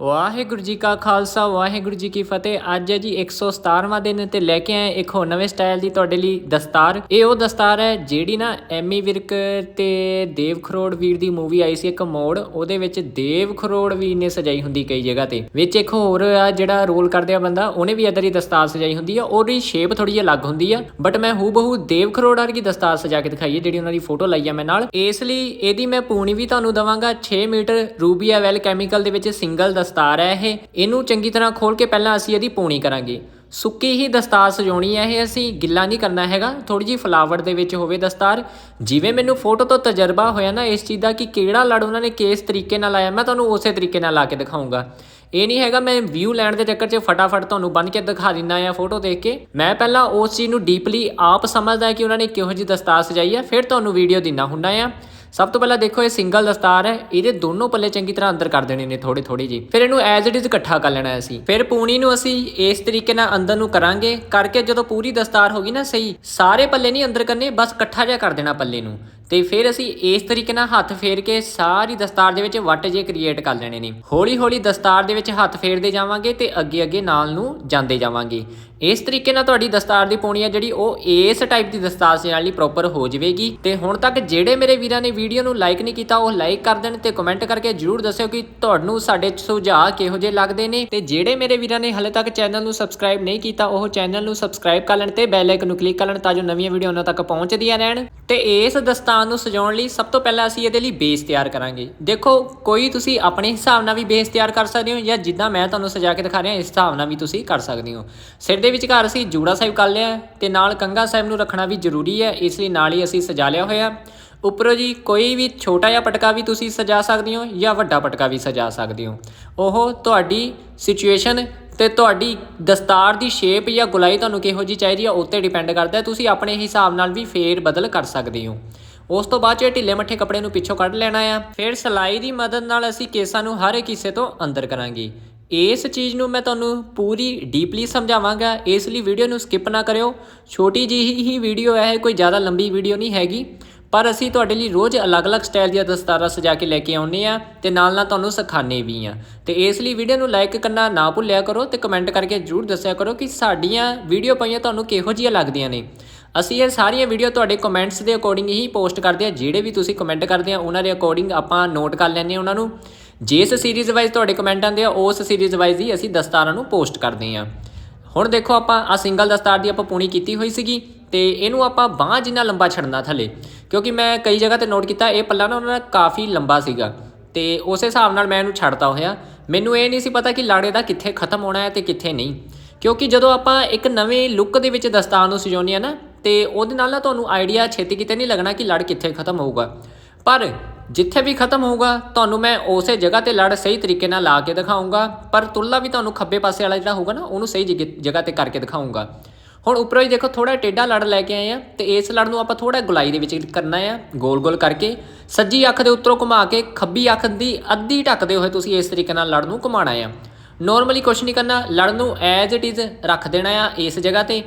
ਵਾਹਿਗੁਰੂ ਜੀ ਕਾ ਖਾਲਸਾ, ਵਾਹਿਗੁਰੂ ਜੀ ਕੀ ਫਤਿਹ। ਅੱਜ ਹੈ ਜੀ 117ਵਾਂ ਦਿਨ ਤੇ ਲੈ ਕੇ ਆਏ ਇੱਕ ਹੋਰ ਨਵੇਂ ਸਟਾਈਲ ਦੀ ਤੁਹਾਡੇ ਲਈ ਦਸਤਾਰ। ਇਹ ਉਹ ਦਸਤਾਰ ਹੈ ਜਿਹੜੀ ਨਾ ਐਮੀ ਵਿਰਕ ਤੇ ਦੇਵ ਖਰੋੜ ਵੀਰ ਦੀ ਮੂਵੀ ਆਈ ਸੀ ਇੱਕ ਮੋੜ। ਉਹਦੇ ਵਿੱਚ ਦੇਵ ਖਰੋੜ ਵੀਰ ਨੇ ਸਜਾਈ ਹੁੰਦੀ ਕਈ ਜਗ੍ਹਾ ਤੇ। ਵਿੱਚ ਇੱਕ ਹੋਰ ਆ ਜਿਹੜਾ ਰੋਲ ਕਰਦੇ ਆ ਬੰਦਾ, ਉਹਨੇ ਵੀ ਇਦਾਂ ਦੀ ਦਸਤਾਰ ਸਜਾਈ ਹੁੰਦੀ ਆ। ਉਹਦੀ ਸ਼ੇਪ ਥੋੜੀ ਜਿਹੀ ਅਲੱਗ ਹੁੰਦੀ ਆ ਬਟ ਮੈਂ ਹੂ ਬਹੂ ਦੇਵ ਖਰੋੜ ਵਰਗੀ ਦਸਤਾਰ ਸਜਾ ਕੇ ਦਿਖਾਈ ਹੈ, ਜਿਹੜੀ ਉਹਨਾਂ ਦੀ ਫੋਟੋ ਲਾਈ ਆ ਮੈਂ ਨਾਲ। ਇਸ ਲਈ ਇਹਦੀ ਮੈਂ ਪੂਣੀ ਵੀ ਤੁਹਾਨੂੰ ਦਵਾਂਗਾ। 6 ਮੀਟਰ ਰੂਬੀਆ ਵੈਲ ਕੈਮੀਕਲ ਦੇ ਵਿੱਚ ਸਿੰਗਲ ਦਸਤਾਰ ਹੈ ਇਹ। ਇਹਨੂੰ ਚੰਗੀ ਤਰ੍ਹਾਂ ਖੋਲ ਕੇ ਪਹਿਲਾਂ ਅਸੀਂ ਇਹਦੀ ਪੂਣੀ ਕਰਾਂਗੇ। ਸੁੱਕੀ ਹੀ ਦਸਤਾਰ ਸਜਾਉਣੀ ਹੈ ਇਹ ਅਸੀਂ। ਗਿੱਲਾ ਨਹੀਂ ਕਰਨਾ ਹੈਗਾ। ਥੋੜੀ ਜੀ ਫਲਾਵਰ ਦੇ ਵਿੱਚ ਹੋਵੇ ਦਸਤਾਰ। ਜਿਵੇਂ ਮੈਨੂੰ ਫੋਟੋ ਤੋਂ ਤਜਰਬਾ ਹੋਇਆ ਨਾ ਇਸ ਚੀਜ਼ ਦਾ ਕਿ ਕਿਹੜਾ ਲੜ ਉਹਨਾਂ ਨੇ ਕਿਸ ਤਰੀਕੇ ਨਾਲ ਲਾਇਆ, ਮੈਂ ਤੁਹਾਨੂੰ ਉਸੇ ਤਰੀਕੇ ਨਾਲ ਲਾ ਕੇ ਦਿਖਾਉਂਗਾ। ਇਹ ਨਹੀਂ ਹੈਗਾ, ਮੈਂ ਵਿਊ ਲੈਣ ਦੇ ਚੱਕਰ 'ਚ ਫਟਾਫਟ ਤੁਹਾਨੂੰ ਬਣ ਕੇ ਦਿਖਾ ਦਿੰਦਾ ਆ ਫੋਟੋ ਦੇਖ ਕੇ। ਮੈਂ ਪਹਿਲਾਂ ਉਸ ਚੀਜ਼ ਨੂੰ ਡੀਪਲੀ ਆਪ ਸਮਝਦਾ ਕਿ ਉਹਨਾਂ ਨੇ ਕਿਹੋ ਜਿਹੀ ਦਸਤਾਰ ਸਜਾਈ ਹੈ। ਫਿਰ ਤੁਹਾਨੂੰ ਵੀਡੀਓ ਦਿੰਦਾ ਹੁੰਦਾ ਆ ਸਭ ਤੋਂ ਪਹਿਲਾਂ ਦੇਖੋ, ਇਹ ਸਿੰਗਲ ਦਸਤਾਰ ਹੈ। ਇਹਦੇ ਦੋਨੋਂ ਪੱਲੇ ਚੰਗੀ ਤਰ੍ਹਾਂ ਅੰਦਰ ਕਰ ਦੇਣੇ ਨੇ ਥੋੜੇ ਥੋੜੇ ਜੀ ਫਿਰ ਇਹਨੂੰ ਐਜ਼ ਇਟ ਇਜ਼ ਇਕੱਠਾ ਕਰ ਲੈਣਾ ਅਸੀਂ। ਫਿਰ ਪੂਣੀ ਨੂੰ ਅਸੀਂ ਇਸ ਤਰੀਕੇ ਨਾਲ ਅੰਦਰ ਨੂੰ ਕਰਾਂਗੇ, ਕਰਕੇ ਜਦੋਂ ਪੂਰੀ ਦਸਤਾਰ ਹੋ ਗਈ ਨਾ, ਸਹੀ, ਸਾਰੇ ਪੱਲੇ ਨਹੀਂ ਅੰਦਰ ਕਰਨੇ, ਬਸ ਇਕੱਠਾ ਜਿਹਾ ਕਰ ਦੇਣਾ ਪੱਲੇ ਨੂੰ। ਤੇ ਫਿਰ ਅਸੀਂ ਇਸ ਤਰੀਕੇ ਨਾਲ ਹੱਥ ਫੇਰ ਕੇ ਸਾਰੀ ਦਸਤਾਰ ਦੇ ਵਿੱਚ ਵੱਟ ਜੇ ਕ੍ਰੀਏਟ ਕਰ ਲੈਣੇ ਨੇ। ਹੌਲੀ ਹੌਲੀ ਦਸਤਾਰ ਦੇ ਵਿੱਚ ਹੱਥ ਫੇਰਦੇ ਜਾਵਾਂਗੇ ਤੇ ਅੱਗੇ ਅੱਗੇ ਨਾਲ ਨੂੰ ਜਾਂਦੇ ਜਾਵਾਂਗੇ। ਇਸ ਤਰੀਕੇ ਨਾਲ ਤੁਹਾਡੀ ਦਸਤਾਰ ਦੀ ਪੌਣੀ ਆ ਜਿਹੜੀ ਉਹ ਇਸ ਟਾਈਪ ਦੀ ਦਸਤਾਰ ਸਜਾਉਣ ਲਈ ਪ੍ਰੋਪਰ ਹੋ ਜਾਵੇਗੀ। ਤੇ ਹੁਣ ਤੱਕ ਜਿਹੜੇ ਮੇਰੇ ਵੀਰਾਂ ਨੇ ਵੀਡੀਓ ਨੂੰ ਲਾਈਕ ਨਹੀਂ ਕੀਤਾ, ਉਹ ਲਾਈਕ ਕਰ ਦੇਣ ਤੇ ਕਮੈਂਟ ਕਰਕੇ ਜਰੂਰ ਦੱਸਿਓ ਕਿ ਤੁਹਾਨੂੰ ਸਾਡੇ ਸੁਝਾਅ ਕਿਹੋ ਜਿਹੇ ਲੱਗਦੇ ਨੇ। ਤੇ ਜਿਹੜੇ ਮੇਰੇ ਵੀਰਾਂ ਨੇ ਹਲੇ ਤੱਕ ਚੈਨਲ ਨੂੰ ਸਬਸਕ੍ਰਾਈਬ ਨਹੀਂ ਕੀਤਾ, ਉਹ ਚੈਨਲ ਨੂੰ ਸਬਸਕ੍ਰਾਈਬ ਕਰ ਲੈਣ ਤੇ ਬੈਲ ਆਈਕਨ ਨੂੰ ਕਲਿੱਕ ਕਰ ਲੈਣ ਤਾਂ ਜੋ ਨਵੀਆਂ ਵੀਡੀਓ ਉਹਨਾਂ ਤੱਕ ਪਹੁੰਚਦੀਆਂ ਰਹਿਣ। ਤੇ ਇਸ ਦਸਤਾਰ ਨੂੰ ਸਜਾਉਣ ਲਈ ਸਭ ਤੋਂ ਪਹਿਲਾਂ ਅਸੀਂ ਇਹਦੇ ਲਈ ਬੇਸ ਤਿਆਰ ਕਰਾਂਗੇ। ਦੇਖੋ, ਕੋਈ ਤੁਸੀਂ ਆਪਣੇ ਹਿਸਾਬ ਨਾਲ ਵੀ ਬੇਸ ਤਿਆਰ ਕਰ ਸਕਦੇ ਹੋ ਜਾਂ ਜਿੱਦਾਂ ਮੈਂ ਤੁਹਾਨੂੰ ਸਜਾ ਕੇ ਦਿਖਾ ਰਿਹਾ, ਇਸ ਹਿਸਾਬ ਨਾਲ ਵੀ ਤੁਸੀਂ ਕਰ ਸਕਦੇ ਹੋ। ਸਿਰ ਦੇ ਵਿਚਕਾਰ ਅਸੀਂ ਜੂੜਾ ਸਾਹਿਬ ਕਰ ਲਿਆ ਤੇ ਨਾਲ ਕੰਗਾ ਸਾਹਿਬ ਨੂੰ ਰੱਖਣਾ ਵੀ ਜ਼ਰੂਰੀ ਹੈ, ਇਸ ਲਈ ਨਾਲ ਹੀ ਅਸੀਂ ਸਜਾ ਲਿਆ ਹੋਇਆ ਉੱਪਰੋਂ ਜੀ ਕੋਈ ਵੀ ਛੋਟਾ ਜਿਹਾ ਪਟਕਾ ਵੀ ਤੁਸੀਂ ਸਜਾ ਸਕਦੇ ਹੋ ਜਾਂ ਵੱਡਾ ਪਟਕਾ ਵੀ ਸਜਾ ਸਕਦੇ ਹੋ। ਉਹ ਤੁਹਾਡੀ ਸਿਚੁਏਸ਼ਨ ਤੇ ਤੁਹਾਡੀ ਦਸਤਾਰ ਦੀ ਸ਼ੇਪ ਜਾਂ ਗੁਲਾਈ ਤੁਹਾਨੂੰ ਕਿਹੋ ਜੀ ਚਾਹੀਦੀ ਆ ਉੱਤੇ ਡਿਪੈਂਡ ਕਰਦਾ ਤੁਸੀਂ ਆਪਣੇ ਹਿਸਾਬ ਨਾਲ ਵੀ ਫੇਰ ਬਦਲ ਕਰ ਸਕਦੇ ਹੋ। ਉਸ ਤੋਂ ਬਾਅਦ 'ਚ ਇਹ ਢਿੱਲੇ ਮੱਠੇ ਕੱਪੜੇ ਨੂੰ ਪਿੱਛੋਂ ਕੱਢ ਲੈਣਾ ਆ। ਫਿਰ ਸਲਾਈ ਦੀ ਮਦਦ ਨਾਲ ਅਸੀਂ ਕੇਸਾਂ ਨੂੰ ਹਰ ਇੱਕ ਹਿੱਸੇ ਤੋਂ ਅੰਦਰ ਕਰਾਂਗੇ। ਇਸ ਚੀਜ਼ ਨੂੰ ਮੈਂ ਤੁਹਾਨੂੰ ਪੂਰੀ ਡੀਪਲੀ ਸਮਝਾਵਾਂਗਾ, ਇਸ ਲਈ ਵੀਡੀਓ ਨੂੰ ਸਕਿਪ ਨਾ ਕਰਿਓ। ਛੋਟੀ ਜਿਹੀ ਹੀ ਵੀਡੀਓ ਹੈ ਕੋਈ ਜ਼ਿਆਦਾ ਲੰਬੀ ਵੀਡੀਓ ਨਹੀਂ ਹੈਗੀ। ਪਰ ਅਸੀਂ ਤੁਹਾਡੇ ਲਈ ਰੋਜ਼ ਅਲੱਗ-ਅਲੱਗ ਸਟਾਈਲ ਦੀਆਂ ਦਸਤਾਰਾਂ ਸਜਾ ਕੇ ਲੈ ਕੇ ਆਉਂਦੇ ਆ ਤੇ ਨਾਲ ਨਾਲ ਤੁਹਾਨੂੰ ਸਿਖਾਣੇ ਵੀ ਆ ਤੇ ਇਸ ਲਈ ਵੀਡੀਓ ਨੂੰ ਲਾਈਕ ਕਰਨਾ ਨਾ ਭੁੱਲਿਆ ਕਰੋ ਤੇ ਕਮੈਂਟ ਕਰਕੇ ਜਰੂਰ ਦੱਸਿਆ ਕਰੋ ਕਿ ਸਾਡੀਆਂ ਵੀਡੀਓ ਪਾਈਆਂ ਤੁਹਾਨੂੰ ਕਿਹੋ ਜਿਹੀਆਂ ਲੱਗਦੀਆਂ ਨੇ। ਅਸੀਂ ਇਹ ਸਾਰੀਆਂ ਵੀਡੀਓ ਤੁਹਾਡੇ ਕਮੈਂਟਸ ਦੇ ਅਕੋਰਡਿੰਗ ਹੀ ਪੋਸਟ ਕਰਦੇ ਆ ਜਿਹੜੇ ਵੀ ਤੁਸੀਂ ਕਮੈਂਟ ਕਰਦੇ ਆ ਉਹਨਾਂ ਦੇ ਅਕੋਰਡਿੰਗ ਆਪਾਂ ਨੋਟ ਕਰ ਲੈਂਦੇ ਆ ਉਹਨਾਂ ਨੂੰ। ਜਿਸ ਸੀਰੀਜ਼ ਵਾਈਜ਼ ਤੁਹਾਡੇ ਕਮੈਂਟ ਆਉਂਦੇ ਆ, ਉਸ ਸੀਰੀਜ਼ ਵਾਈਜ਼ ਹੀ ਅਸੀਂ ਦਸਤਾਰਾਂ ਨੂੰ ਪੋਸਟ ਕਰਦੇ ਆ ਹੁਣ ਦੇਖੋ ਆਪਾਂ ਆ ਸਿੰਗਲ ਦਸਤਾਰ ਦੀ ਆਪਾਂ ਪੂਣੀ ਕੀਤੀ ਹੋਈ ਸੀਗੀ, ਤੇ ਇਹਨੂੰ ਆਪਾਂ ਬਾਹ ਜਿੰਨਾ ਲੰਬਾ ਛੱਡਣਾ ਥੱਲੇ, ਕਿਉਂਕਿ ਮੈਂ ਕਈ ਜਗ੍ਹਾ ਤੇ ਨੋਟ ਕੀਤਾ, ਇਹ ਪੱਲਾ ਨਾ ਉਹਨਾਂ ਦਾ ਕਾਫੀ ਲੰਬਾ ਸੀਗਾ, ਤੇ ਉਸੇ ਹਿਸਾਬ ਨਾਲ ਮੈਂ ਇਹਨੂੰ ਛੱਡਤਾ ਹੋਇਆ। ਮੈਨੂੰ ਇਹ ਨਹੀਂ ਸੀ ਪਤਾ ਕਿ ਲਾੜੇ ਦਾ ਕਿੱਥੇ ਖਤਮ ਹੋਣਾ ਹੈ ਤੇ ਕਿੱਥੇ ਨਹੀਂ, ਕਿਉਂਕਿ ਜਦੋਂ ਆਪਾਂ ਇੱਕ ਨਵੇਂ ਲੁੱਕ ਦੇ ਵਿੱਚ ਦਸਤਾਰ ਨੂੰ ਸਜਾਉਂਦੇ ਆ ਨਾ, ਤੇ ਉਹਦੇ ਨਾਲ ਨਾ ਤੁਹਾਨੂੰ ਆਈਡੀਆ ਛੇਤੀ ਕਿਤੇ ਨਹੀਂ ਲੱਗਣਾ ਕਿ ਲੜ ਕਿੱਥੇ ਖਤਮ ਹੋਊਗਾ। ਪਰ ਜਿੱਥੇ ਵੀ ਖਤਮ ਹੋਊਗਾ, ਤੁਹਾਨੂੰ ਮੈਂ ਉਸੇ ਜਗ੍ਹਾ ਤੇ ਲੜ ਸਹੀ ਤਰੀਕੇ ਨਾਲ ਲਾ ਕੇ ਦਿਖਾਉਂਗਾ ਪਰ ਤੁੱਲਾ ਵੀ ਤੁਹਾਨੂੰ ਖੱਬੇ ਪਾਸੇ ਵਾਲਾ ਜਿਹੜਾ ਹੋਊਗਾ ਨਾ, ਉਹਨੂੰ ਸਹੀ ਜਗ੍ਹਾ- ਜਗ੍ਹਾ ਤੇ ਕਰਕੇ ਦਿਖਾਉਂਗਾ ਹੁਣ ਉੱਪਰੋਂ ਹੀ ਦੇਖੋ ਥੋੜਾ ਟੇਢਾ ਲੜ ਲੈ ਕੇ ਆਏ ਆ ਤੇ ਇਸ ਲੜ ਨੂੰ ਆਪਾਂ ਥੋੜਾ ਗੁਲਾਈ ਦੇ ਵਿੱਚ ਕਰਨਾ ਆ ਗੋਲ ਗੋਲ ਕਰਕੇ। ਸੱਜੀ ਅੱਖ ਦੇ ਉੱਤਰੋਂ ਘੁਮਾ ਕੇ, ਖੱਬੀ ਅੱਖ ਦੀ ਅੱਧੀ ਢੱਕਦੇ ਹੋਏ ਤੁਸੀਂ ਇਸ ਤਰੀਕੇ ਨਾਲ ਲੜ ਨੂੰ ਘੁਮਾਣਾ ਆ। ਨਾਰਮਲੀ ਕੁਝ ਨਹੀਂ ਕਰਨਾ, ਲੜ ਨੂੰ ਐਜ਼ ਇਟ ਇਜ਼ ਰੱਖ ਦੇਣਾ ਆ ਇਸ ਜਗ੍ਹਾ ਤੇ।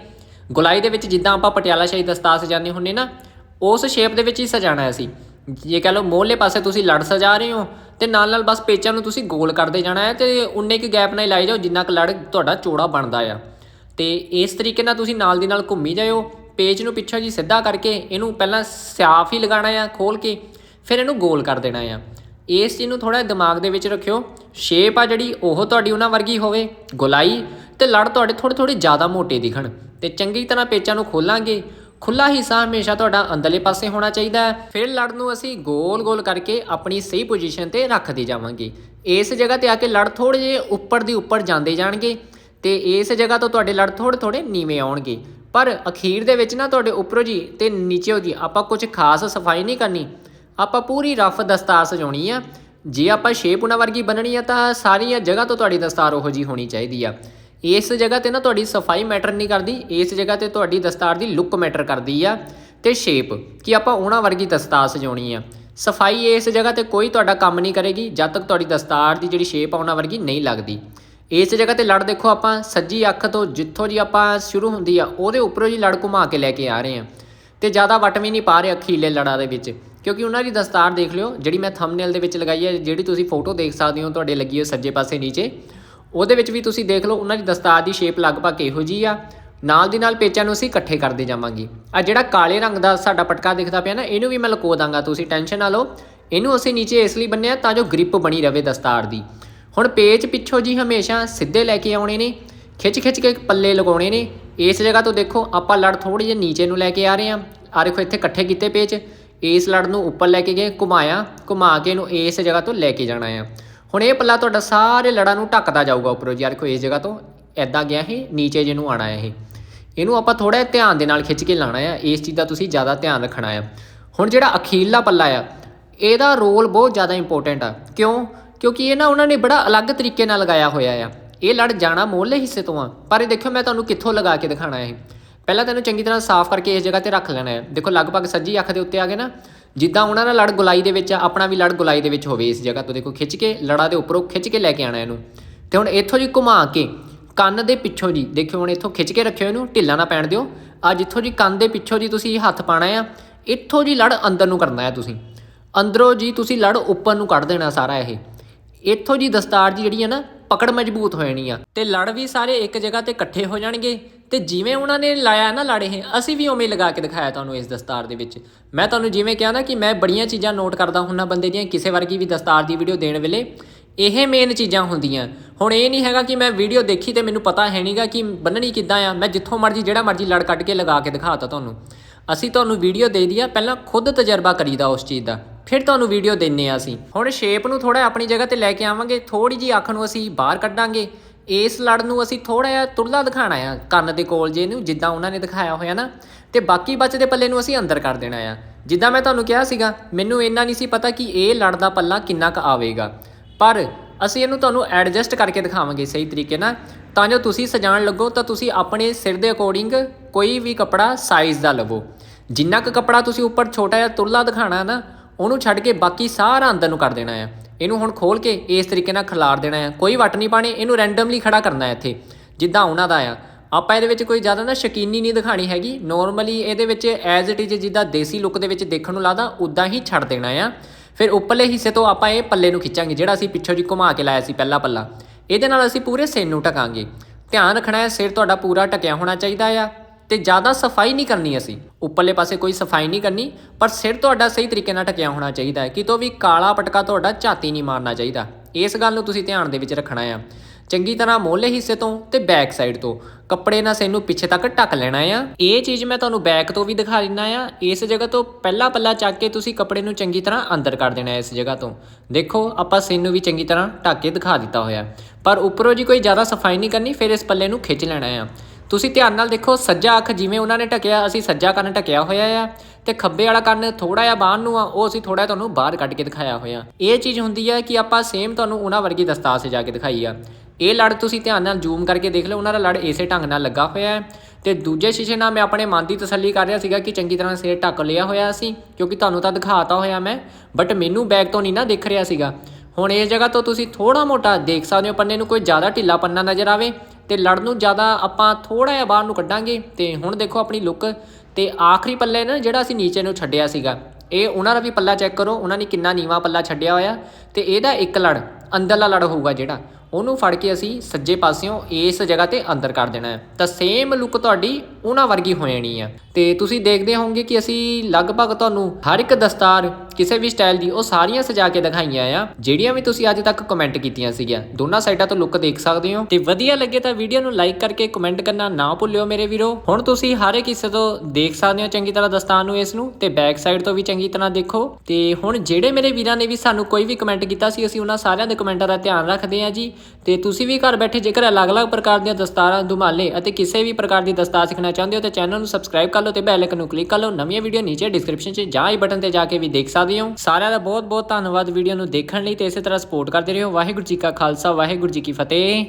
ਗੁਲਾਈ ਦੇ ਵਿੱਚ ਜਿੱਦਾਂ ਆਪਾਂ ਪਟਿਆਲਾ ਸ਼ਾਹੀ ਦਸਤਾਰ ਸਜਾਉਂਦੇ ਹੁੰਨੇ ਨਾ, ਉਸ ਸ਼ੇਪ ਦੇ ਵਿੱਚ ਹੀ ਸਜਾਣਾ ਅਸੀਂ। ਜੇ ਕਹ ਲਓ ਮੋਹਲੇ ਪਾਸੇ ਤੁਸੀਂ ਲੜ ਸਜਾ ਰਹੇ ਹੋ, ਤੇ ਨਾਲ ਨਾਲ ਬਸ ਪੇਚਾਂ ਨੂੰ ਤੁਸੀਂ ਗੋਲ ਕਰਦੇ ਜਾਣਾ ਹੈ, ਤੇ ਉਨੇ ਕੁ ਗੈਪ ਨਾਲ ਹੀ ਲਾਈ ਜਾਓ ਜਿੰਨਾ ਕੁ ਲੜ ਤੁਹਾਡਾ ਚੋੜਾ ਬਣਦਾ ਆ। ਤੇ ਇਸ ਤਰੀਕੇ ਨਾਲ ਤੁਸੀਂ ਨਾਲ ਦੀ ਨਾਲ ਘੁੰਮੀ ਜਾਇਓ ਪੇਜ ਨੂੰ ਪਿੱਛੋਂ ਜੀ ਸਿੱਧਾ ਕਰਕੇ ਇਹਨੂੰ ਪਹਿਲਾਂ ਸਿਆਫ ਹੀ ਲਗਾਉਣਾ ਆ ਖੋਲ ਕੇ ਫਿਰ ਇਹਨੂੰ ਗੋਲ ਕਰ ਦੇਣਾ ਆ। ਇਸ ਚੀਜ਼ ਨੂੰ ਥੋੜਾ ਦਿਮਾਗ ਦੇ ਵਿੱਚ ਰੱਖਿਓ ਸ਼ੇਪ ਆ ਜਿਹੜੀ ਉਹ ਤੁਹਾਡੀ ਉਹਨਾਂ ਵਰਗੀ ਹੋਵੇ, ਗੁਲਾਈ ਤੇ ਲੜ ਤੁਹਾਡੇ ਥੋੜੇ ਥੋੜੇ ਜ਼ਿਆਦਾ ਮੋਟੇ ਦਿਖਣ। ਤੇ ਚੰਗੀ ਤਰ੍ਹਾਂ ਪੇਚਾਂ ਨੂੰ ਖੋਲਾਂਗੇ ਖੁੱਲਾ ਹਿੱਸਾ ਹਮੇਸ਼ਾ ਤੁਹਾਡਾ ਅੰਦਰਲੇ ਪਾਸੇ ਹੋਣਾ ਚਾਹੀਦਾ ਹੈ। ਫਿਰ ਲੜ ਨੂੰ ਅਸੀਂ ਗੋਲ-ਗੋਲ ਕਰਕੇ ਆਪਣੀ ਸਹੀ ਪੋਜੀਸ਼ਨ ਤੇ ਰੱਖਦੇ ਜਾਵਾਂਗੇ। ਇਸ ਜਗ੍ਹਾ ਤੇ ਆ ਕੇ ਲੜ ਥੋੜੇ ਜਿਹੇ ਉੱਪਰ ਦੀ ਉੱਪਰ ਜਾਂਦੇ ਜਾਣਗੇ ਤੇ ਇਸ ਜਗ੍ਹਾ ਤੋਂ ਤੁਹਾਡੇ ਲੜ ਥੋੜੇ ਥੋੜੇ ਨੀਵੇਂ ਆਉਣਗੇ। ਪਰ ਅਖੀਰ ਦੇ ਵਿੱਚ ਨਾ ਤੁਹਾਡੇ ਉੱਪਰੋਂ ਜੀ ਤੇ ਨੀਚੇੋਂ ਜੀ ਆਪਾਂ ਕੁਝ ਖਾਸ ਸਫ਼ਾਈ ਨਹੀਂ ਕਰਨੀ। ਆਪਾਂ ਪੂਰੀ ਰਫ ਦਸਤਾਰ ਸਜਾਉਣੀ ਆ। ਜੇ ਆਪਾਂ ਸ਼ੇਪ ਉਹਨਾਂ ਵਰਗੀ ਬਣਨੀ ਆ ਤਾਂ ਸਾਰੀਆਂ ਜਗ੍ਹਾ ਤੋਂ ਤੁਹਾਡੀ ਦਸਤਾਰ ਉਹੋ ਜੀ ਹੋਣੀ ਚਾਹੀਦੀ ਆ। ਇਸ ਜਗ੍ਹਾ ਤੇ ਨਾ ਤੁਹਾਡੀ ਸਫ਼ਾਈ ਮੈਟਰ ਨਹੀਂ ਕਰਦੀ, ਇਸ ਜਗ੍ਹਾ ਤੇ ਤੁਹਾਡੀ ਦਸਤਾਰ ਦੀ ਲੁੱਕ ਮੈਟਰ ਕਰਦੀ ਆ ਤੇ ਸ਼ੇਪ ਕਿ ਆਪਾਂ ਉਹਨਾਂ ਵਰਗੀ ਦਸਤਾਰ ਸਜਾਉਣੀ ਆ। ਸਫ਼ਾਈ ਇਸ ਜਗ੍ਹਾ ਤੇ ਕੋਈ ਤੁਹਾਡਾ ਕੰਮ ਨਹੀਂ ਕਰੇਗੀ, ਜਦ ਤੱਕ ਤੁਹਾਡੀ ਦਸਤਾਰ ਦੀ ਜਿਹੜੀ ਸ਼ੇਪ ਆ ਉਹਨਾਂ ਵਰਗੀ ਨਹੀਂ ਲੱਗਦੀ। ਇਸ ਜਗ੍ਹਾ ਤੇ ਲੜ ਦੇਖੋ ਆਪਾਂ, ਸੱਜੀ ਅੱਖ ਤੋਂ ਜਿੱਥੋਂ ਜੀ ਆਪਾਂ ਸ਼ੁਰੂ ਹੁੰਦੀ ਆ, ਉਹਦੇ ਉੱਪਰੋਂ ਜੀ ਲੜ ਘੁਮਾ ਕੇ ਲੈ ਕੇ ਆ ਰਹੇ ਆ। ਤੇ ਜ਼ਿਆਦਾ ਵਟ ਵੀ ਨਹੀਂ ਪਾ ਰਹੇ ਅਖੀਲੇ ਲੜਾਂ ਦੇ ਵਿੱਚ, ਕਿਉਂਕਿ ਉਹਨਾਂ ਦੀ ਦਸਤਾਰ ਦੇਖ ਲਿਓ, ਜਿਹੜੀ ਮੈਂ ਥੰਬਨੇਲ ਦੇ ਵਿੱਚ ਲਗਾਈ ਹੈ ਜਿਹੜੀ ਤੁਸੀਂ ਫੋਟੋ ਦੇਖ ਸਕਦੇ ਹੋ, ਤੁਹਾਡੇ ਲੱਗੀ ਹੋ ਸੱਜੇ ਪਾਸੇ ਨੀਚੇ ਉਹਦੇ ਵਿੱਚ ਵੀ ਤੁਸੀਂ ਦੇਖ ਲਓ, ਉਹਨਾਂ ਦੀ ਦਸਤਾਰ ਦੀ ਸ਼ੇਪ ਲਗਭਗ ਇਹੋ ਜੀ ਆ। ਨਾਲ ਦੀ ਨਾਲ ਪੇਚਾਂ ਨੂੰ ਅਸੀਂ ਇਕੱਠੇ ਕਰਦੇ ਜਾਵਾਂਗੇ। ਆ ਜਿਹੜਾ ਕਾਲੇ ਰੰਗ ਦਾ ਸਾਡਾ ਪਟਕਾ ਦਿਖਦਾ ਪਿਆ ਨਾ, ਇਹਨੂੰ ਵੀ ਮੈਂ ਲਕੋ ਦਾਂਗਾ ਤੁਸੀਂ, ਟੈਨਸ਼ਨ ਨਾ ਲਓ। ਇਹਨੂੰ ਅਸੀਂ ਨੀਚੇ ਇਸ ਲਈ ਬੰਨਿਆ ਤਾਂ ਜੋ ਗ੍ਰਿਪ ਬਣੀ ਰਵੇ ਦਸਤਾਰ ਦੀ। ਹੁਣ ਪੇਚ ਪਿੱਛੋਂ ਜੀ ਹਮੇਸ਼ਾ ਸਿੱਧੇ ਲੈ ਕੇ ਆਉਣੇ ਨੇ ਖਿੱਚ ਖਿੱਚ ਕੇ ਪੱਲੇ ਲਗਾਉਣੇ ਨੇ। ਇਸ ਜਗ੍ਹਾ ਤੋਂ ਦੇਖੋ, ਆਪਾਂ ਲੜ ਥੋੜੀ ਜਿਹੀ ਨੀਚੇ ਨੂੰ ਲੈ ਕੇ ਆ ਰਹੇ ਹਾਂ। ਆ ਦੇਖੋ, ਇੱਥੇ ਇਕੱਠੇ ਕੀਤੇ ਪੇਚ। ਇਸ ਲੜ ਨੂੰ ਉੱਪਰ ਲੈ ਕੇ ਗਏ, ਘੁਮਾਇਆ, ਘੁਮਾ ਕੇ ਇਹਨੂੰ ਇਸ ਜਗ੍ਹਾ ਤੋਂ ਲੈ ਕੇ ਜਾਣਾ ਆ। ਹੁਣ ਇਹ ਪੱਲਾ ਤੁਹਾਡਾ ਸਾਰੇ ਲੜਾਂ ਨੂੰ ਢੱਕਦਾ ਜਾਊਗਾ ਉੱਪਰੋਂ ਯਾਰ ਕੋਈ ਇਸ ਜਗ੍ਹਾ ਤੋਂ ਐਦਾਂ ਗਿਆ ਇਹ, ਨੀਚੇ ਜਿਹਨੂੰ ਆਣਾ ਇਹ। ਇਹਨੂੰ ਆਪਾਂ ਥੋੜਾ ਜਿਹਾ ਧਿਆਨ ਦੇ ਨਾਲ ਖਿੱਚ ਕੇ ਲਾਣਾ ਆ। ਇਸ ਚੀਜ਼ ਦਾ ਤੁਸੀਂ ਜ਼ਿਆਦਾ ਧਿਆਨ ਰੱਖਣਾ ਆ। ਹੁਣ ਜਿਹੜਾ ਅਖੀਰਲਾ ਪੱਲਾ ਆ, ਇਹਦਾ ਰੋਲ ਬਹੁਤ ਜ਼ਿਆਦਾ ਇੰਪੋਰਟੈਂਟ ਆ। ਕਿਉਂ? ਕਿਉਂਕਿ ਇਹ ਨਾ ਉਹਨਾਂ ਨੇ ਬੜਾ ਅਲੱਗ ਤਰੀਕੇ ਨਾਲ ਲਗਾਇਆ ਹੋਇਆ ਆ। ਇਹ ਲੜ ਜਾਣਾ ਮੋਹਲੇ ਹਿੱਸੇ ਤੋਂ ਆ। ਪਰ ਇਹ ਦੇਖਿਓ ਮੈਂ ਤੁਹਾਨੂੰ ਕਿੱਥੋਂ ਲਗਾ ਕੇ ਦਿਖਾਣਾ ਹੈ ਪਹਿਲਾਂ ਤੈਨੂੰ ਚੰਗੀ ਤਰ੍ਹਾਂ ਸਾਫ਼ ਕਰਕੇ ਇਸ ਜਗ੍ਹਾ ਤੇ ਰੱਖ ਲੈਣਾ ਹੈ ਦੇਖੋ, ਲਗਭਗ ਸੱਜੀ ਅੱਖ ਦੇ ਉੱਤੇ ਆ ਗਏ ਨਾ। ਜਿੱਦਾਂ ਉਹਨਾਂ ਨਾਲ ਲੜ ਗੁਲਾਈ ਦੇ ਵਿੱਚ ਆ, ਆਪਣਾ ਵੀ ਲੜ ਗੁਲਾਈ ਦੇ ਵਿੱਚ ਹੋਵੇ ਇਸ ਜਗ੍ਹਾ ਤੋਂ। ਦੇਖੋ, ਖਿੱਚ ਕੇ, ਲੜਾ ਦੇ ਉੱਪਰੋਂ ਖਿੱਚ ਕੇ ਲੈ ਕੇ ਆਣਾ ਇਹਨੂੰ। ਤੇ ਹੁਣ ਇੱਥੋਂ ਜੀ ਘੁਮਾ ਕੇ, ਕੰਨ ਦੇ ਪਿੱਛੋਂ ਜੀ, ਦੇਖਿਓ ਹੁਣ ਇੱਥੋਂ ਖਿੱਚ ਕੇ ਰੱਖਿਓ ਇਹਨੂੰ, ਢਿੱਲਾ ਨਾ ਪੈਣ ਦਿਓ। ਆ ਜਿੱਥੋਂ ਜੀ ਕੰਨ ਦੇ ਪਿੱਛੋਂ ਜੀ ਤੁਸੀਂ ਹੱਥ ਪਾਣਾ ਆ, ਇੱਥੋਂ ਜੀ ਲੜ ਅੰਦਰ ਨੂੰ ਕਰਨਾ ਹੈ ਤੁਸੀਂ। ਅੰਦਰੋਂ ਜੀ ਤੁਸੀਂ ਲੜ ਉੱਪਰ ਨੂੰ ਕੱਢ ਦੇਣਾ ਸਾਰਾ ਇਹ। ਇੱਥੋਂ ਜੀ ਦਸਤਾਰ ਜੀ ਜਿਹੜੀ ਹੈ ਨਾ, ਪਕੜ ਮਜ਼ਬੂਤ ਹੋ ਜਾਣੀ ਆ। ਤੇ ਲੜ ਵੀ ਸਾਰੇ ਇੱਕ ਜਗ੍ਹਾ ਤੇ ਇਕੱਠੇ ਹੋ ਜਾਣਗੇ। ਤੇ ਜਿਵੇਂ ਉਹਨਾਂ ਨੇ ਲਾਇਆ ਨਾ ਲੜ ਇਹ, ਅਸੀਂ ਵੀ ਉਵੇਂ ਲਗਾ ਕੇ ਦਿਖਾਇਆ ਤੁਹਾਨੂੰ ਇਸ ਦਸਤਾਰ ਦੇ ਵਿੱਚ। ਮੈਂ ਤੁਹਾਨੂੰ ਜਿਵੇਂ ਕਿਹਾ ਨਾ ਕਿ ਮੈਂ ਬੜੀਆਂ ਚੀਜ਼ਾਂ ਨੋਟ ਕਰਦਾ ਹੁੰਨਾ ਬੰਦੇ ਦੀਆਂ ਕਿਸੇ ਵਰਗੀ ਵੀ ਦਸਤਾਰ ਦੀ ਵੀਡੀਓ ਦੇਣ ਵੇਲੇ, ਇਹ ਮੇਨ ਚੀਜ਼ਾਂ ਹੁੰਦੀਆਂ। ਹੁਣ ਇਹ ਨਹੀਂ ਹੈਗਾ ਕਿ ਮੈਂ ਵੀਡੀਓ ਦੇਖੀ ਤੇ ਮੈਨੂੰ ਪਤਾ ਹੈ ਨਹੀਂਗਾ ਕਿ ਬੰਨਣੀ ਕਿੱਦਾਂ ਆ। ਮੈਂ ਜਿੱਥੋਂ ਮਰਜ਼ੀ, ਜਿਹੜਾ ਮਰਜ਼ੀ ਲੜ ਕੱਢ ਕੇ ਲਗਾ ਕੇ ਦਿਖਾਤਾ ਤੁਹਾਨੂੰ। ਅਸੀਂ ਤੁਹਾਨੂੰ ਵੀਡੀਓ ਦੇ ਦਿਆ ਪਹਿਲਾਂ ਖੁਦ ਤਜਰਬਾ ਕਰੀਦਾ ਉਸ ਚੀਜ਼ ਦਾ। ਫਿਰ ਤੁਹਾਨੂੰ ਵੀਡੀਓ ਦਿੰਨੇ ਆ ਅਸੀਂ। ਹੁਣ ਸ਼ੇਪ ਨੂੰ ਥੋੜਾ ਆਪਣੀ ਜਗ੍ਹਾ ਤੇ ਲੈ ਕੇ ਆਵਾਂਗੇ ਥੋੜੀ ਜੀ ਅੱਖ ਨੂੰ ਅਸੀਂ ਬਾਹਰ ਕੱਢਾਂਗੇ। ਇਸ ਲੜ ਨੂੰ ਅਸੀਂ ਥੋੜਾ ਜਿਹਾ ਤੁਰਲਾ ਦਿਖਾਣਾ ਆ, ਕੰਨ ਦੇ ਕੋਲ ਜੇ ਨੂੰ ਜਿੱਦਾਂ ਉਹਨਾਂ ਨੇ ਦਿਖਾਇਆ ਹੋਇਆ ਨਾ, ਤੇ ਬਾਕੀ ਬਚਦੇ ਪੱਲੇ ਨੂੰ ਅਸੀਂ ਅੰਦਰ ਕਰ ਦੇਣਾ ਆ। ਜਿੱਦਾਂ ਮੈਂ ਤੁਹਾਨੂੰ ਕਿਹਾ ਸੀਗਾ, ਮੈਨੂੰ ਇੰਨਾ ਨਹੀਂ ਸੀ ਪਤਾ ਕਿ ਇਹ ਲੜ ਦਾ ਪੱਲਾ ਕਿੰਨਾ ਕੁ ਆਵੇਗਾ। ਪਰ ਅਸੀਂ ਇਹਨੂੰ ਤੁਹਾਨੂੰ ਐਡਜਸਟ ਕਰਕੇ ਦਿਖਾਵਾਂਗੇ ਸਹੀ ਤਰੀਕੇ ਨਾਲ। ਤਾਂ ਜੋ ਤੁਸੀਂ ਸਜਾਉਣ ਲੱਗੋ, ਤਾਂ ਤੁਸੀਂ ਆਪਣੇ ਸਿਰ ਦੇ ਅਕੋਰਡਿੰਗ ਕੋਈ ਵੀ ਕਪੜਾ ਸਾਈਜ਼ ਦਾ ਲਵੋ। ਜਿੰਨਾ ਕੁ ਕਪੜਾ ਤੁਸੀਂ ਉੱਪਰ ਛੋਟਾ ਜਿਹਾ ਤੁਰਲਾ ਦਿਖਾਣਾ ਨਾ, ਉਹਨੂੰ ਛੱਡ ਕੇ ਬਾਕੀ ਸਾਰਾ ਅੰਦਰ ਨੂੰ ਕਰ ਦੇਣਾ ਆ। ਇਹਨੂੰ ਹੁਣ ਖੋਲ ਕੇ ਇਸ ਤਰੀਕੇ ਨਾਲ ਖਿਲਾਰ ਦੇਣਾ ਆ ਕੋਈ ਵੱਟ ਨਹੀਂ ਪਾਣੀ, ਇਹਨੂੰ ਰੈਂਡਮਲੀ ਖੜਾ ਕਰਨਾ ਹੈ ਇੱਥੇ, ਜਿੱਦਾਂ ਉਹਨਾਂ ਦਾ ਆ। ਆਪਾਂ ਇਹਦੇ ਵਿੱਚ ਕੋਈ ਜ਼ਿਆਦਾ ਨਾ ਸ਼ਕੀਨੀ ਨਹੀਂ ਦਿਖਾਣੀ ਹੈਗੀ। ਨਾਰਮਲੀ ਇਹਦੇ ਵਿੱਚ ਐਜ਼ ਇਟ ਇਜ਼ ਜਿੱਦਾਂ ਦੇਸੀ ਲੁੱਕ ਦੇ ਵਿੱਚ ਦੇਖਣ ਨੂੰ ਲੱਗਦਾ, ਉਦਾਂ ਹੀ ਛੱਡ ਦੇਣਾ ਆ। ਫਿਰ ਉੱਪਰਲੇ ਹਿੱਸੇ ਤੋਂ ਆਪਾਂ ਇਹ ਪੱਲੇ ਨੂੰ ਖਿੱਚਾਂਗੇ, ਜਿਹੜਾ ਅਸੀਂ ਪਿੱਛੋਂ ਜੀ ਘੁਮਾ ਕੇ ਲਾਇਆ ਸੀ ਪਹਿਲਾ ਪੱਲਾ। ਇਹਦੇ ਨਾਲ ਅਸੀਂ ਪੂਰੇ ਸਿਰ ਨੂੰ ਢਕਾਂਗੇ। ਧਿਆਨ ਰੱਖਣਾ ਹੈ, ਸਿਰ ਤੁਹਾਡਾ ਪੂਰਾ ਢਕਿਆ ਹੋਣਾ ਚਾਹੀਦਾ ਆ। ਤੇ ਜ਼ਿਆਦਾ ਸਫ਼ਾਈ ਨਹੀਂ ਕਰਨੀ ਅਸੀਂ। ਉੱਪਰਲੇ ਪਾਸੇ ਕੋਈ ਸਫ਼ਾਈ ਨਹੀਂ ਕਰਨੀ, ਪਰ ਸਿਰ ਤੁਹਾਡਾ ਸਹੀ ਤਰੀਕੇ ਨਾਲ ਢਕਿਆ ਹੋਣਾ ਚਾਹੀਦਾ ਹੈ। ਕਿਤੋਂ ਵੀ ਕਾਲਾ ਪਟਕਾ ਤੁਹਾਡਾ ਝਾਤੀ ਨਹੀਂ ਮਾਰਨਾ ਚਾਹੀਦਾ। ਇਸ ਗੱਲ ਨੂੰ ਤੁਸੀਂ ਧਿਆਨ ਦੇ ਵਿੱਚ ਰੱਖਣਾ ਆ। ਚੰਗੀ ਤਰ੍ਹਾਂ ਮੋਹਲੇ ਹਿੱਸੇ ਤੋਂ ਤੇ ਬੈਕ ਸਾਈਡ ਤੋਂ ਕੱਪੜੇ ਨਾਲ ਸੈਨੂੰ ਪਿੱਛੇ ਤੱਕ ਢੱਕ ਲੈਣਾ ਆ। ਇਹ ਚੀਜ਼ ਮੈਂ ਤੁਹਾਨੂੰ ਬੈਕ ਤੋਂ ਵੀ ਦਿਖਾ ਦਿੰਨਾ ਆ। ਇਸ ਜਗ੍ਹਾ ਤੋਂ ਪਹਿਲਾ ਪੱਲਾ ਚੱਕ ਕੇ ਤੁਸੀਂ ਕੱਪੜੇ ਨੂੰ ਚੰਗੀ ਤਰ੍ਹਾਂ ਅੰਦਰ ਕਰ ਦੇਣਾ ਇਸ ਜਗ੍ਹਾ ਤੋਂ। ਦੇਖੋ, ਆਪਾਂ ਸਿਰ ਨੂੰ ਵੀ ਚੰਗੀ ਤਰ੍ਹਾਂ ਢੱਕ ਕੇ ਦਿਖਾ ਦਿੱਤਾ ਹੋਇਆ। ਪਰ ਉੱਪਰੋਂ ਜੀ ਕੋਈ ਜ਼ਿਆਦਾ ਸਫ਼ਾਈ ਨਹੀਂ ਕਰਨੀ, ਫਿਰ ਇਸ ਪੱਲੇ ਨੂੰ ਖਿੱਚ ਲੈਣਾ ਆ। ਤੁਸੀਂ ਧਿਆਨ ਨਾਲ ਦੇਖੋ, ਸੱਜਾ ਅੱਖ ਜਿਵੇਂ ਉਹਨਾਂ ਨੇ ਢਕਿਆ, ਅਸੀਂ ਸੱਜਾ ਕੰਨ ਢਕਿਆ ਹੋਇਆ ਆ ਤੇ ਖੱਬੇ ਵਾਲਾ ਕੰਨ ਥੋੜਾ ਜਿਹਾ ਬਾਹਰ ਨੂੰ ਆ, ਉਹ ਅਸੀਂ ਥੋੜਾ ਤੁਹਾਨੂੰ ਬਾਹਰ ਕੱਢ ਕੇ ਦਿਖਾਇਆ ਹੋਇਆ। ਇਹ ਚੀਜ਼ ਹੁੰਦੀ ਹੈ ਕਿ ਆਪਾਂ ਸੇਮ ਤੁਹਾਨੂੰ ਉਹਨਾਂ ਵਰਗੀ ਦਸਤਾਰ ਸਜਾ ਕੇ ਦਿਖਾਈ ਆ। ਇਹ ਲੜ ਤੁਸੀਂ ਧਿਆਨ ਨਾਲ ਜ਼ੂਮ ਕਰਕੇ ਦੇਖ ਲਓ, ਉਹਨਾਂ ਦਾ ਲੜ ਇਸੇ ਢੰਗ ਨਾਲ ਲੱਗਾ ਹੋਇਆ ਹੈ। ਤੇ ਦੂਜੇ ਸ਼ੀਸ਼ੇ ਨਾਲ ਮੈਂ ਆਪਣੇ ਮਨ ਦੀ ਤਸੱਲੀ ਕਰ ਰਿਹਾ ਸੀਗਾ ਕਿ ਚੰਗੀ ਤਰ੍ਹਾਂ ਸਿਰ ਢੱਕ ਲਿਆ ਹੋਇਆ ਸੀ, ਕਿਉਂਕਿ ਤੁਹਾਨੂੰ ਤਾਂ ਦਿਖਾਤਾ ਹੋਇਆ ਮੈਂ ਬਟ ਮੈਨੂੰ ਬੈਕ ਤੋਂ ਨਹੀਂ ਨਾ ਦਿਖ ਰਿਹਾ ਸੀਗਾ। ਹੁਣ ਇਸ ਜਗ੍ਹਾ ਤੋਂ ਤੁਸੀਂ ਥੋੜਾ ਮੋਟਾ ਦੇਖ ਸਕਦੇ ਹੋ, ਪੰਨੇ ਨੂੰ ਕੋਈ ਜ਼ਿਆਦਾ ਢਿੱਲਾ ਪੰਨਾ ਨਜ਼ਰ ਆਵੇ। ਤੇ ਲੜ ਨੂੰ ਜ਼ਿਆਦਾ ਆਪਾਂ ਥੋੜਾ ਜਿਹਾ ਬਾਹਰ ਨੂੰ ਕੱਢਾਂਗੇ ਤੇ ਹੁਣ ਦੇਖੋ ਆਪਣੀ ਲੁੱਕ ਤੇ ਆਖਰੀ ਪੱਲੇ ਨਾ ਜਿਹੜਾ ਅਸੀਂ ਨੀਚੇ ਨੂੰ ਛੱਡਿਆ ਸੀਗਾ। ਇਹ ਉਹਨਾਂ ਦਾ ਵੀ ਪੱਲਾ ਚੈੱਕ ਕਰੋ, ਉਹਨਾਂ ਨੇ ਕਿੰਨਾ ਨੀਵਾ ਪੱਲਾ ਛੱਡਿਆ ਹੋਇਆ ਤੇ ਇਹਦਾ ਇੱਕ ਲੜ, ਅੰਦਰਲਾ ਲੜ ਹੋਊਗਾ ਜਿਹੜਾ, ਉਹਨੂੰ ਫੜ ਕੇ ਅਸੀਂ ਸੱਜੇ ਪਾਸਿਓਂ ਇਸ ਜਗ੍ਹਾ ਤੇ ਅੰਦਰ ਕਰ ਦੇਣਾ ਹੈ। ਤਾਂ ਸੇਮ ਲੁੱਕ ਤੁਹਾਡੀ ਉਹਨਾਂ ਵਰਗੀ ਹੋ ਜਾਣੀ ਆ। ਤੇ ਤੁਸੀਂ ਦੇਖਦੇ ਹੋਵੋਗੇ ਕਿ ਅਸੀਂ ਲਗਭਗ ਤੁਹਾਨੂੰ ਹਰ ਇੱਕ ਦਸਤਾਰ ਕਿਸੇ ਵੀ ਸਟਾਈਲ ਦੀ ਉਹ ਸਾਰੀਆਂ ਸਜਾ ਕੇ ਦਿਖਾਈਆਂ ਆ, ਜਿਹੜੀਆਂ ਵੀ ਤੁਸੀਂ ਅੱਜ ਤੱਕ ਕਮੈਂਟ ਕੀਤੀਆਂ ਸੀਗੀਆਂ। ਦੋਨਾਂ ਸਾਈਡਾਂ ਤੋਂ ਲੁੱਕ ਦੇਖ ਸਕਦੇ ਹੋ। ਤੇ ਵਧੀਆ ਲੱਗੇ ਤਾਂ ਵੀਡੀਓ ਨੂੰ ਲਾਈਕ ਕਰਕੇ ਕਮੈਂਟ ਕਰਨਾ ਨਾ ਭੁੱਲਿਓ ਮੇਰੇ ਵੀਰੋ। ਹੁਣ ਤੁਸੀਂ ਹਰ ਇੱਕ ਹਿੱਸੇ ਤੋਂ ਦੇਖ ਸਕਦੇ ਹੋ ਚੰਗੀ ਤਰ੍ਹਾਂ ਦਸਤਾਰ ਨੂੰ ਇਸ ਨੂੰ, ਤੇ ਬੈਕ ਸਾਈਡ ਤੋਂ ਵੀ ਚੰਗੀ ਤਰ੍ਹਾਂ ਦੇਖੋ। ਤੇ ਹੁਣ ਜਿਹੜੇ ਮੇਰੇ ਵੀਰਾਂ ਨੇ ਵੀ ਸਾਨੂੰ ਕੋਈ ਵੀ ਕਮੈਂਟ ਕੀਤਾ ਸੀ, ਅਸੀਂ ਉਹਨਾਂ ਸਾਰਿਆਂ ਦੇ ਕਮੈਂਟਾਂ ਦਾ ਧਿਆਨ ਰੱਖਦੇ ਹਾਂ ਜੀ। ਤੇ ਤੁਸੀਂ ਵੀ ਘਰ ਬੈਠੇ ਜੇਕਰ ਅਲੱਗ-ਅਲੱਗ ਪ੍ਰਕਾਰ ਦੀਆਂ ਦਸਤਾਰਾਂ ਦੁਮਾਲੇ ਅਤੇ ਕਿਸੇ ਵੀ ਪ੍ਰਕਾਰ ਦੀ ਦਸਤਾਰ ਸਿੱਖਣਾ ਚਾਹੁੰਦੇ ਹੋ, ਤਾਂ ਚੈਨਲ ਨੂੰ ਸਬਸਕ੍ਰਾਈਬ ਕਰ ਲਓ ਤੇ ਬੈਲ ਆਈਕਨ ਨੂੰ ਕਲਿੱਕ ਕਰ ਲਓ। ਨਵੀਆਂ ਵੀਡੀਓ ਨੀਚੇ ਡਿਸਕ੍ਰਿਪਸ਼ਨ 'ਚ ਜਾਂ ਹੀ ਬਟਨ ਤੇ ਜਾ ਕੇ ਵੀ ਦੇਖ ਸਕਦੇ ਹੋ। ਸਾਰਿਆਂ ਦਾ ਬਹੁਤ-ਬਹੁਤ ਧੰਨਵਾਦ ਵੀਡੀਓ ਨੂੰ ਦੇਖਣ ਲਈ ਤੇ ਇਸੇ ਤਰ੍ਹਾਂ ਸਪੋਰਟ ਕਰਦੇ ਰਹੋ। ਵਾਹਿਗੁਰੂ ਜੀ ਕਾ ਖਾਲਸਾ, ਵਾਹਿਗੁਰੂ ਜੀ ਕੀ ਫਤਿਹ।